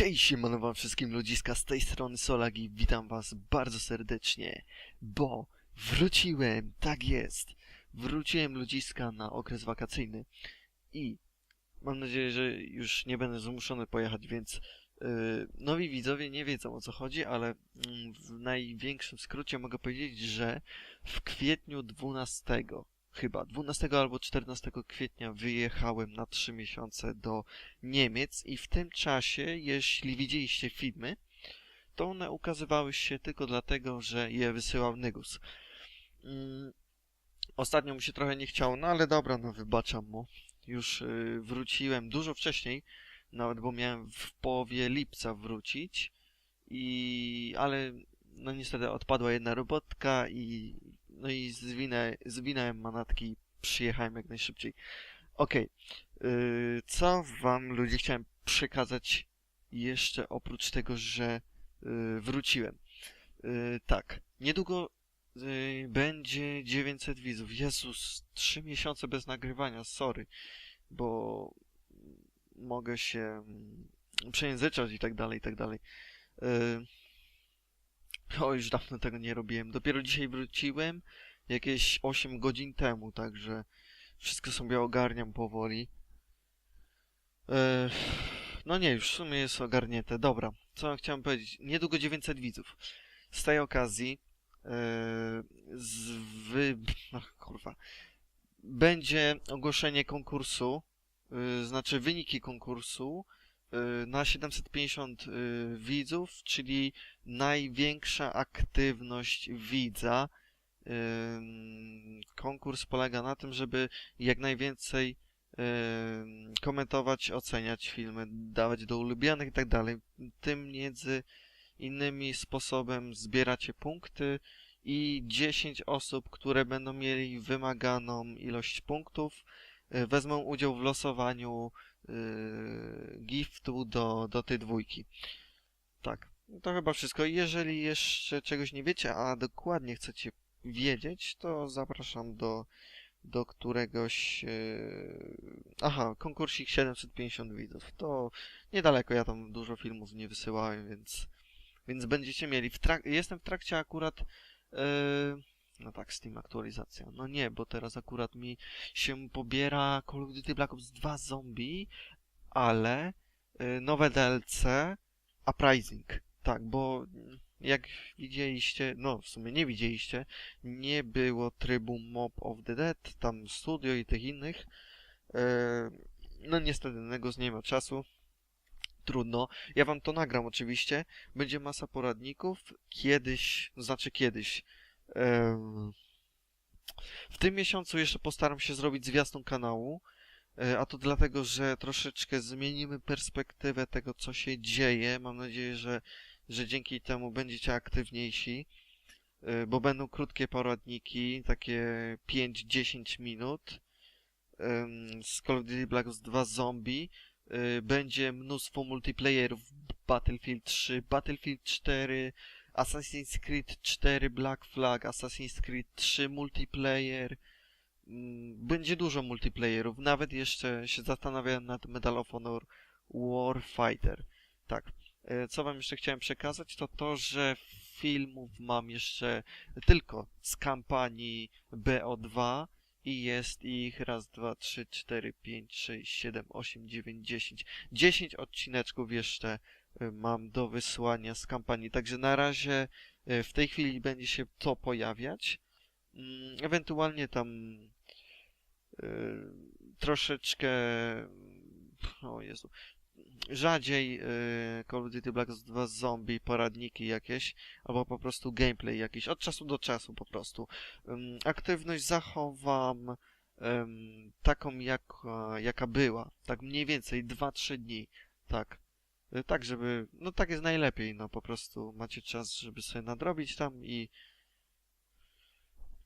Hej, siemano wam wszystkim ludziska, z tej strony Solak i witam was bardzo serdecznie, bo wróciłem, tak jest, wróciłem ludziska na okres wakacyjny i mam nadzieję, że już nie będę zmuszony pojechać, więc yy, nowi widzowie nie wiedzą o co chodzi, ale mm, w największym skrócie mogę powiedzieć, że w kwietniu 12 chyba 12 albo 14 kwietnia wyjechałem na 3 miesiące do Niemiec i w tym czasie, jeśli widzieliście filmy, to one ukazywały się tylko dlatego, że je wysyłał Nygus. Mm, ostatnio mu się trochę nie chciało, no ale dobra, no wybaczam mu. Już y, wróciłem dużo wcześniej, nawet bo miałem w połowie lipca wrócić i ale no niestety odpadła jedna robotka i no i zwinę, zwinąłem manatki i przyjechałem jak najszybciej. Okej, yy, co wam ludzie chciałem przekazać jeszcze oprócz tego, że yy, wróciłem. Yy, tak, niedługo yy, będzie 900 widzów. Jezus, 3 miesiące bez nagrywania, sorry, bo mogę się przejęzyczać i tak dalej, i tak dalej. O, już dawno tego nie robiłem. Dopiero dzisiaj wróciłem, jakieś 8 godzin temu, także wszystko sobie ogarniam powoli. No nie, już w sumie jest ogarnięte. Dobra, co chciałem powiedzieć? Niedługo 900 widzów. Z tej okazji eee, z wy... Kurwa. Będzie ogłoszenie konkursu, yy, znaczy wyniki konkursu na 750 yy, widzów, czyli największa aktywność widza. Konkurs polega na tym, żeby jak najwięcej komentować, oceniać filmy, dawać do ulubionych i tak dalej. Tym między innymi sposobem zbieracie punkty i 10 osób, które będą mieli wymaganą ilość punktów, y, wezmą udział w losowaniu y, giftu do, do tej dwójki. Tak. To chyba wszystko. Jeżeli jeszcze czegoś nie wiecie, a dokładnie chcecie wiedzieć, to zapraszam do, do któregoś... Yy... Aha, konkursik 750 widzów. To niedaleko, ja tam dużo filmów nie wysyłałem, więc, więc będziecie mieli. W trak... Jestem w trakcie akurat... Yy... No tak, Steam aktualizacja. No nie, bo teraz akurat mi się pobiera Call of Duty Black Ops 2 Zombie, ale yy, nowe DLC Uprising. Tak, bo jak widzieliście, no w sumie nie widzieliście, nie było trybu Mob of the Dead, tam studio i tych innych. E, no niestety Negos nie ma czasu. Trudno. Ja wam to nagram oczywiście. Będzie masa poradników. Kiedyś, znaczy kiedyś. W tym miesiącu jeszcze postaram się zrobić zwiastun kanału. E, A to dlatego, że troszeczkę zmienimy perspektywę tego, co się dzieje. Mam nadzieję, że że dzięki temu będziecie aktywniejsi, y, bo będą krótkie poradniki, takie 5-10 minut z Call of Duty Black Ops 2 Zombie. Y, Będzie mnóstwo multiplayerów Battlefield 3, Battlefield 4, Assassin's Creed 4 Black Flag, Assassin's Creed 3 multiplayer. Ym, Będzie dużo multiplayerów, nawet jeszcze się zastanawiałem nad Medal of Honor Warfighter. Tak. E, Co wam jeszcze chciałem przekazać, to to, że filmów mam jeszcze tylko z kampanii BO2 i jest ich raz, dwa, trzy, cztery, pięć, sześć, siedem, osiem, dziewięć, dziesięć. Dziesięć odcineczków jeszcze mam do wysłania z kampanii, także na razie e, w tej chwili będzie się to pojawiać. Mm, Ewentualnie tam e, troszeczkę o Jezu, rzadziej y, Call of Duty Black Ops 2 zombie, poradniki jakieś, albo po prostu gameplay jakiś, od czasu do czasu po prostu. Aktywność zachowam taką, jaka, jaka była, tak mniej więcej 2-3 dni, tak. Y, Tak, żeby, no tak jest najlepiej, no po prostu macie czas, żeby sobie nadrobić tam i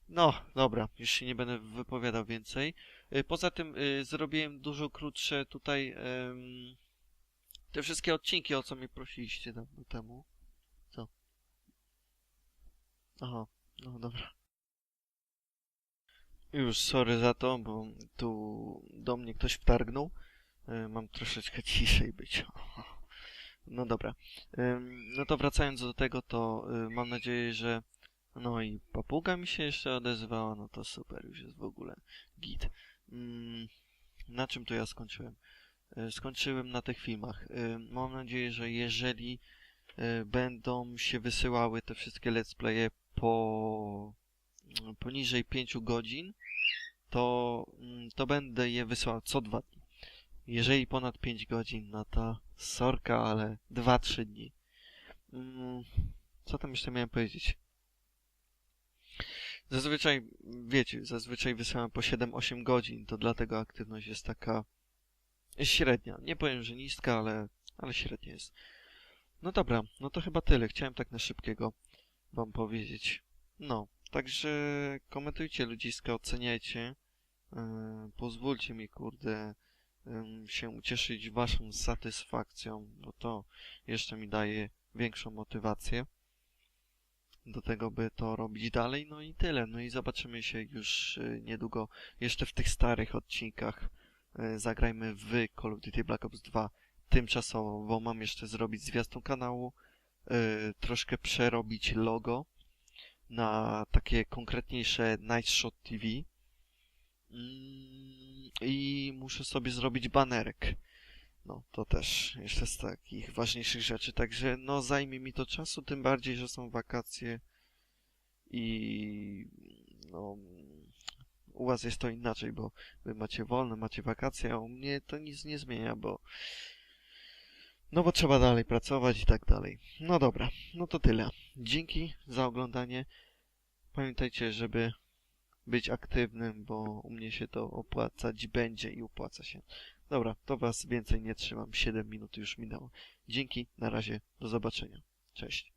no, dobra, już się nie będę wypowiadał więcej. Y, Poza tym y, zrobiłem dużo krótsze tutaj em, te wszystkie odcinki, o co mnie prosiliście dawno temu. Co? Aha, no dobra. Już sorry za to, bo tu do mnie ktoś wtargnął. Y, Mam troszeczkę ciszej być. No dobra. No to wracając do tego, to y, mam nadzieję, że no i papuga mi się jeszcze odezwała, no to super, już jest w ogóle git. Na czym to ja skończyłem? Y, Skończyłem na tych filmach. Y, Mam nadzieję, że jeżeli będą się wysyłały te wszystkie let's playe po poniżej 5 godzin, to, mm, to będę je wysyłał co dwa dni. Jeżeli ponad 5 godzin, no to sorka, ale 2-3 dni. Mm, Co tam jeszcze miałem powiedzieć? Zazwyczaj, wiecie, zazwyczaj wysyłam po 7-8 godzin, to dlatego aktywność jest taka średnia. Nie powiem, że niska, ale, ale średnia jest. No dobra, no to chyba tyle. Chciałem tak na szybkiego wam powiedzieć. No, także komentujcie ludziska, oceniajcie. Yy, pozwólcie mi, kurde, się ucieszyć waszą satysfakcją, bo to jeszcze mi daje większą motywację do tego, by to robić dalej. No i tyle. No i zobaczymy się już y, niedługo jeszcze w tych starych odcinkach. Y, Zagrajmy w Call of Duty Black Ops 2 tymczasowo, bo mam jeszcze zrobić zwiastun kanału, y, troszkę przerobić logo na takie konkretniejsze Night Shot TV. Mm, I muszę sobie zrobić banerek. No, to też jeszcze z takich ważniejszych rzeczy. Także, no, zajmie mi to czasu, tym bardziej, że są wakacje i no, u was jest to inaczej, bo wy macie wolne, macie wakacje, a u mnie to nic nie zmienia, bo no bo trzeba dalej pracować i tak dalej. No dobra, no to tyle. Dzięki za oglądanie. Pamiętajcie, żeby być aktywnym, bo u mnie się to opłacać będzie i opłaca się. Dobra, to was więcej nie trzymam. 7 minut już minęło. Dzięki, na razie, do zobaczenia. Cześć.